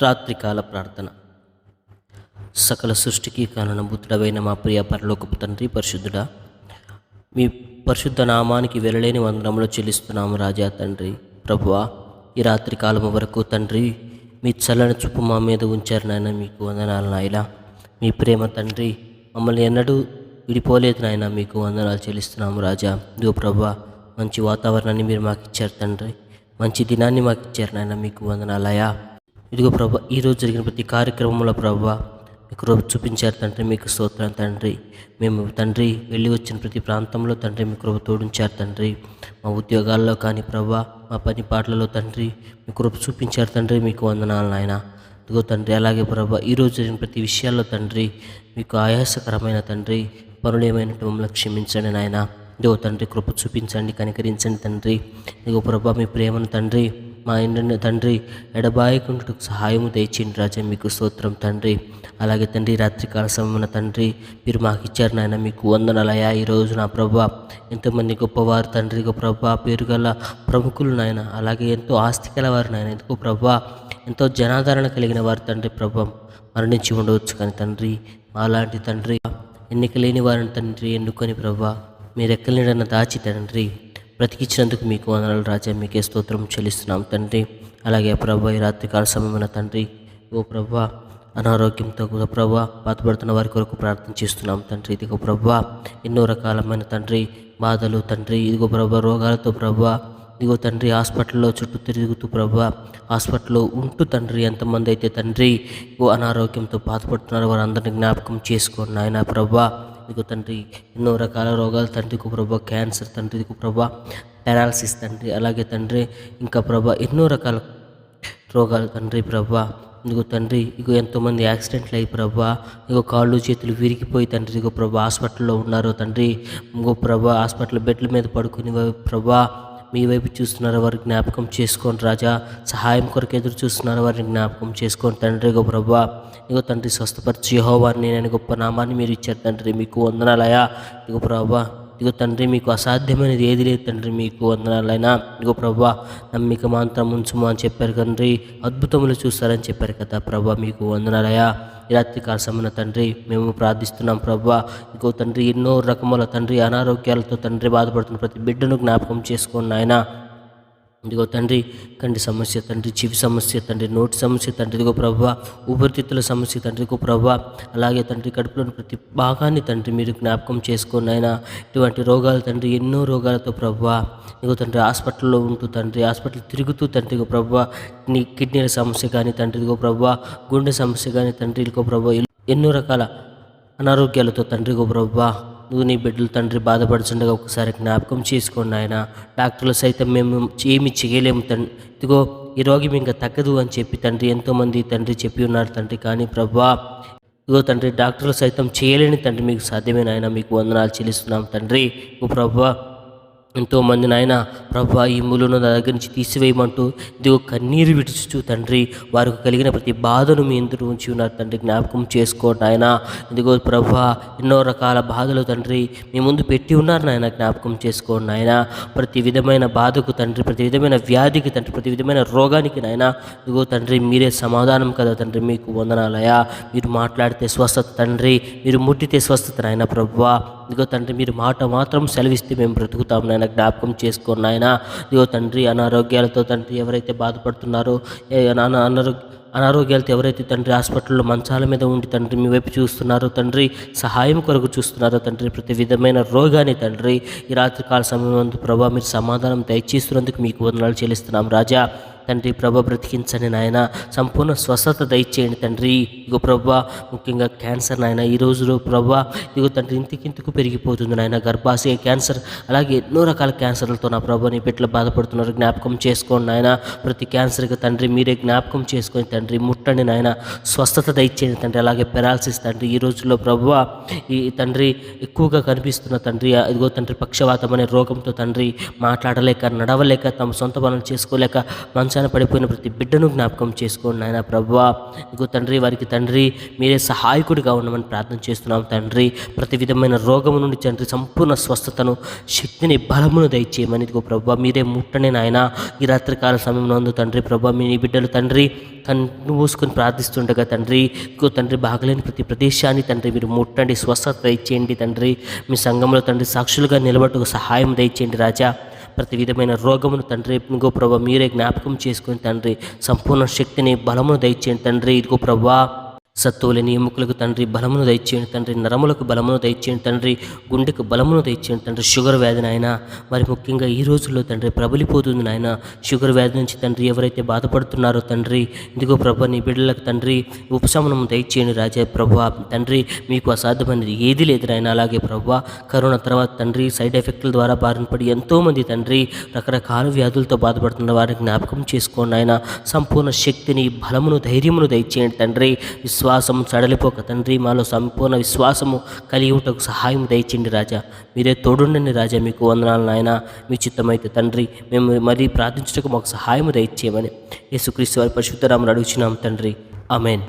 రాత్రికాల ప్రార్థన. సకల సృష్టికి కారణభూతుడవైన మా ప్రియ పరలోకపు తండ్రి పరిశుద్ధుడా మీ పరిశుద్ధ నామానికి వెళ్ళలేని వందనములు చెల్లిస్తున్నాము రాజా తండ్రి. ప్రభువా ఈ రాత్రి కాలం వరకు తండ్రి మీ చల్లని చూపు మా మీద ఉంచారు నాయన మీకు వందనాలు నాయన. మీ ప్రేమ తండ్రి మమ్మల్ని ఎన్నడూ విడిపోలేదు నాయన మీకు వందనాలు చెల్లిస్తున్నాము రాజా. దో ప్రభా మంచి వాతావరణాన్ని మీరు మాకు ఇచ్చారు తండ్రి. మంచి దినాన్ని మాకు ఇచ్చారు నాయన మీకు వందనాలయా ఇదిగో ప్రభా ఈరోజు జరిగిన ప్రతి కార్యక్రమంలో ప్రభా మీకు రూపు చూపించారు తండ్రి మీకు స్తోత్రం తండ్రి. మేము తండ్రి వెళ్ళి వచ్చిన ప్రతి ప్రాంతంలో తండ్రి మీకు కృప తోడించారు తండ్రి. మా ఉద్యోగాల్లో కానీ ప్రభా మా పని పాటలలో తండ్రి మీకు కృప చూపించారు తండ్రి మీకు వందనాలు నాయన. ఇదిగో తండ్రి అలాగే ప్రభా ఈరోజు జరిగిన ప్రతి విషయాల్లో తండ్రి మీకు ఆయాసకరమైన తండ్రి పనులు ఏమైనట్టు మమ్మల్ని క్షమించండి నాయన. ఇదిగో తండ్రి కృప చూపించండి కనికరించండి తండ్రి. ఇదిగో ప్రభా మీ ప్రేమను తండ్రి మా ఇంటి తండ్రి ఎడబాయకుంటుకు సహాయము దయచేయండి రాజా మీకు స్తోత్రం తండ్రి. అలాగే తండ్రి రాత్రికాల సమయమున తండ్రి మీరు మాకు ఇచ్చారు నాయన మీకు వందనలయా ఈరోజు నా ప్రభా ఎంతోమంది గొప్పవారు తండ్రి గొప్ప ప్రభా పేరు గల ప్రముఖులు నాయన. అలాగే ఎంతో ఆస్తి కలవారు నాయన. ఎందుకో ప్రభా ఎంతో జనాదరణ కలిగిన వారు తండ్రి ప్రభా. మరణించి ఉండవచ్చు కానీ తండ్రి మాలాంటి తండ్రి ఎన్నిక లేని వారిని తండ్రి ఎన్నుకొని ప్రభా. మీరు ఎక్కలేడన్న దాచి తండ్రి. బ్రతికించినందుకు మీకు వందనాలు రాజా మీకే స్తోత్రం చెల్లిస్తున్నాం తండ్రి. అలాగే ప్రభా ఈ రాత్రికాల సమయమైన తండ్రి ఓ ప్రభా అనారోగ్యంతో కూడా ప్రభా బాధపడుతున్న వారి కొరకు ప్రార్థన చేస్తున్నాం తండ్రి. ఇదిగో ప్రభా ఎన్నో రకాలమైన తండ్రి బాధలు తండ్రి. ఇదిగో ప్రభా రోగాలతో ప్రభా ఇదిగో తండ్రి హాస్పిటల్లో చుట్టూ తిరుగుతూ ప్రభా హాస్పిటల్లో ఉంటూ తండ్రి. ఎంతమంది అయితే తండ్రి ఓ అనారోగ్యంతో బాధపడుతున్నారో వారందరినీ జ్ఞాపకం చేసుకోండి నాయన ప్రభా. ఇదిగో తండ్రి ఎన్నో రకాల రోగాలు తండ్రికు ప్రభా క్యాన్సర్ తండ్రికు ప్రభా పారాలసిస్ తండ్రి అలాగే తండ్రి ఇంకా ప్రభా ఎన్నో రకాల రోగాలు తండ్రి ప్రభా. ఇదిగో తండ్రి ఇగో ఎంతోమంది యాక్సిడెంట్లు అయ్యి ప్రభా. ఇగో కాళ్ళు చేతులు విరిగిపోయి తండ్రి ఇగో ప్రభా హాస్పిటల్లో ఉన్నారు తండ్రి. ఇంకో ప్రభా హాస్పిటల్ బెడ్ల మీద పడుకుని ప్రభా. మీ వైపు చూస్తున్నారు వారి జ్ఞాపకం చేసుకోండి రాజా. సహాయం కొరకు ఎదురు చూస్తున్నారు వారిని జ్ఞాపకం చేసుకోండి తండ్రి. గో ప్రభా ఇదిగో తండ్రి స్వస్థపరిచి వారిని నేను గొప్ప నామాన్ని మీరు ఇచ్చారు తండ్రి. మీకు వందనాలయా ఇగో ప్రభా ఇదిగో తండ్రి మీకు అసాధ్యమైనది ఏది లేదు తండ్రి మీకు వందనాలైనా. ఇగో ప్రభా నమ్మిక మాత్రం ఉంచుము అని చెప్పారు తండ్రి. అద్భుతములు చూస్తారని చెప్పారు కదా ప్రభా మీకు వందనాలయా రాత్రి కాల తండ్రి మేము ప్రార్థిస్తున్నాం ప్రభా. ఇంకో తండ్రి ఎన్నో రకముల తండ్రి అనారోగ్యాలతో తండ్రి బాధపడుతున్న ప్రతి బిడ్డను జ్ఞాపకం చేసుకోండి ఆయన ఇదిగో తండ్రి కంటి సమస్య తండ్రి చెవి సమస్య తండ్రి నోటి సమస్య తండ్రి ఇదిగో ప్రభా ఊపిరితిత్తుల సమస్య తండ్రి ఇదిగో ప్రభావ అలాగే తండ్రి కడుపులోని ప్రతి భాగాన్ని తండ్రి మీరు జ్ఞాపకం చేసుకొని ఆయన ఇటువంటి రోగాలు తండ్రి ఎన్నో రోగాలతో ప్రభా ఇదిగో తండ్రి హాస్పిటల్లో ఉంటూ తండ్రి హాస్పిటల్ తిరుగుతూ తండ్రి ఇదిగో ప్రభా నీ కిడ్నీల సమస్య కానీ తండ్రి ఇదిగో ప్రభావ గుండె సమస్య కానీ తండ్రి ఇదిగో ప్రభావ ఎన్నో రకాల అనారోగ్యాలతో తండ్రి గో ప్రభావ నువ్వు నీ బిడ్డలు తండ్రి బాధపడుచుండగా ఒకసారి జ్ఞాపకం చేసుకోండి ఆయన డాక్టర్లు సైతం మేము ఏమి చేయలేము తండ్రి ఇదిగో ఈ రోగి ఇంకా తగ్గదు అని చెప్పి తండ్రి ఎంతోమంది తండ్రి చెప్పి ఉన్నారు తండ్రి కానీ ప్రభా ఇదిగో తండ్రి డాక్టర్లు సైతం చేయలేని తండ్రి మీకు సాధ్యమే నాయన మీకు వందనాలు చెల్లిస్తున్నాం తండ్రి. ఓ ప్రభా ఎంతోమంది నాయన ప్రభా ఈ ములును నా దగ్గర నుంచి తీసివేయమంటూ ఇదిగో కన్నీరు విడుచుచు తండ్రి. వారికి కలిగిన ప్రతి బాధను మీ ఎందుకు ఉంచి ఉన్నారు తండ్రి. జ్ఞాపకం చేసుకోండి ఆయన ఇదిగో ప్రభా ఎన్నో రకాల బాధలు తండ్రి. మీ ముందు పెట్టి ఉన్నారు నాయన జ్ఞాపకం చేసుకోండి ఆయన ప్రతి విధమైన బాధకు తండ్రి ప్రతి విధమైన వ్యాధికి తండ్రి ప్రతి విధమైన రోగానికి నాయన. ఇదిగో తండ్రి మీరే సమాధానం కదా తండ్రి మీకు వందనాలయా మీరు మాట్లాడితే స్వస్థత తండ్రి. మీరు ముట్టితే స్వస్థత నాయన ప్రభువా ఇదిగో తండ్రి మీరు మాట మాత్రం సెలవిస్తే మేము బ్రతుకుతాం నాయన. జ్ఞాపకం చేసుకోండి నాయన. ఇదిగో తండ్రి అనారోగ్యాలతో తండ్రి ఎవరైతే బాధపడుతున్నారో అనారోగ్య అనారోగ్యాలతో ఎవరైతే తండ్రి హాస్పిటల్లో మంచాల మీద ఉండి తండ్రి మీ వైపు చూస్తున్నారో తండ్రి సహాయం కొరకు చూస్తున్నారో తండ్రి ప్రతి విధమైన రోగాన్ని తండ్రి ఈ రాత్రికాల సమయం ప్రభావ మీరు సమాధానం దయచేస్తున్నందుకు మీకు వందనాలు చెల్లిస్తున్నాం రాజా. తండ్రి ప్రభ బ్రతికించండి నాయన. సంపూర్ణ స్వస్థత దయచేయండి తండ్రి. ఇగో ప్రభ ముఖ్యంగా క్యాన్సర్ నాయన. ఈ రోజులో ప్రభా ఇగో తండ్రి ఇంతకింతకు పెరిగిపోతుంది నాయన. గర్భాశయ క్యాన్సర్ అలాగే ఎన్నో రకాల క్యాన్సర్లతో నా ప్రభ నీ బిడ్డలు బాధపడుతున్నారు. జ్ఞాపకం చేసుకోండి నాయన. ప్రతి క్యాన్సర్కి తండ్రి మీరే జ్ఞాపకం చేసుకొని తండ్రి ముట్టండి నాయన. స్వస్థత దయచేయండి తండ్రి. అలాగే పెరాలసిస్ తండ్రి. ఈ రోజుల్లో ప్రభా ఈ తండ్రి ఎక్కువగా కనిపిస్తున్న తండ్రి ఇదిగో తండ్రి పక్షవాతం అనే రోగంతో తండ్రి మాట్లాడలేక నడవలేక తమ సొంత పనులు చేసుకోలేక మనసు మంచాన పడిపోయిన ప్రతి బిడ్డను జ్ఞాపకం చేసుకోండి నాయన ప్రభా. ఇంకో తండ్రి వారికి తండ్రి మీరే సహాయకుడిగా ఉండమని ప్రార్థన చేస్తున్నాం తండ్రి. ప్రతి విధమైన రోగము నుండి తండ్రి సంపూర్ణ స్వస్థతను శక్తిని బలమును దయచేయమని ఇదిగో ప్రభా. మీరే ముట్టనే నాయన ఈ రాత్రికాల సమయంలో ఉంది తండ్రి ప్రభా. మీ బిడ్డలు తండ్రి కన్ను మూసుకొని ప్రార్థిస్తుండగా తండ్రి ఇంకో తండ్రి బాగలేని ప్రతి ప్రదేశాన్ని తండ్రి మీరు ముట్టండి స్వస్థత దయచేయండి తండ్రి. మీ సంఘంలో తండ్రి సాక్షులుగా నిలబట్టుకు సహాయం దయచేయండి రాజా. ప్రతి విధమైన రోగమును తండ్రి ఇదిగో ప్రభా మీరే జ్ఞాపకం చేసుకుని తండ్రి సంపూర్ణ శక్తిని బలమును దయచేయండి తండ్రి. ఇదిగో ప్రభా సత్తువులని ఎముకలకు తండ్రి బలమును దయచేయండి తండ్రి నరములకు బలమును దయచేయండి తండ్రి గుండెకు బలమును దయచేయండి తండ్రి షుగర్ వ్యాధి నాయన. మరి ముఖ్యంగా ఈ రోజుల్లో తండ్రి ప్రబలిపోతుంది నాయన. షుగర్ వ్యాధి నుంచి తండ్రి ఎవరైతే బాధపడుతున్నారో తండ్రి ఇదిగో ప్రభా నీ బిడ్డలకు తండ్రి ఉపశమనం దయచేయండి రాజా ప్రభా. తండ్రి మీకు అసాధ్యమైనది ఏది లేదు నాయన. అలాగే ప్రభా కరోనా తర్వాత తండ్రి సైడ్ ఎఫెక్ట్ల ద్వారా బారిన పడి ఎంతోమంది తండ్రి రకరకాల వ్యాధులతో బాధపడుతున్న వారిని జ్ఞాపకం చేసుకోండి ఆయన సంపూర్ణ శక్తిని బలమును ధైర్యమును దయచేయండి తండ్రి. విశ్వాస సడలిపోక తండ్రి మాలో సంపూర్ణ విశ్వాసము కలిగి ఉంటకు సహాయం దయచేయండి రాజా. మీరే తోడుండండి రాజా మీకు వందనాలు నాయన. మీ చిత్తమైతే తండ్రి మేము మరీ ప్రార్థించటకు మాకు సహాయం దయచేయమని. యేసుక్రీస్తు వారి పరిశుద్ధరాములు అడుగుచున్నాం తండ్రి. అమెన్